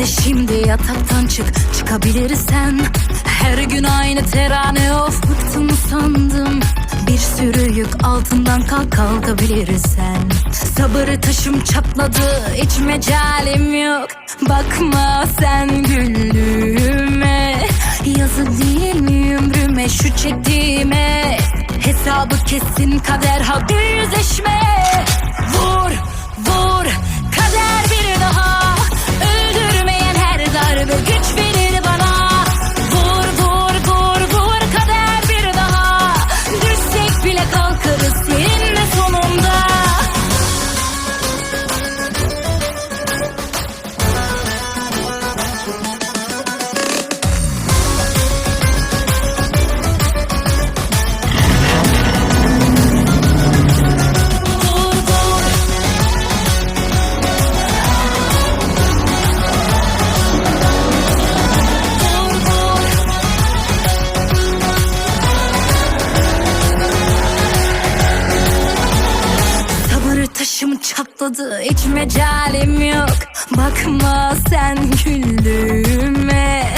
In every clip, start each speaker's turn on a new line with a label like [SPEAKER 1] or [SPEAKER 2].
[SPEAKER 1] de şimdi yataktan çık çıkabilirsen. Her gün aynı terane of bıktım sandım Bir sürü yük altından kalk kalkabilirsen. Sabır taşım çatladı hiç mecalim yok. Bakma sen güldüğüme Yazık değil mi ömrüme şu çektiğime? Hesabı kesin kader hadi yüzleşme taşım çatladı hiç mecalim yok. Bakma sen güldüğüme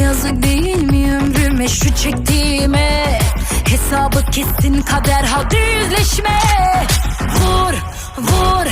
[SPEAKER 1] Yazık değil mi ömrüme şu çektiğime? Hesabı kesin kader hadi yüzleşme. Vur vur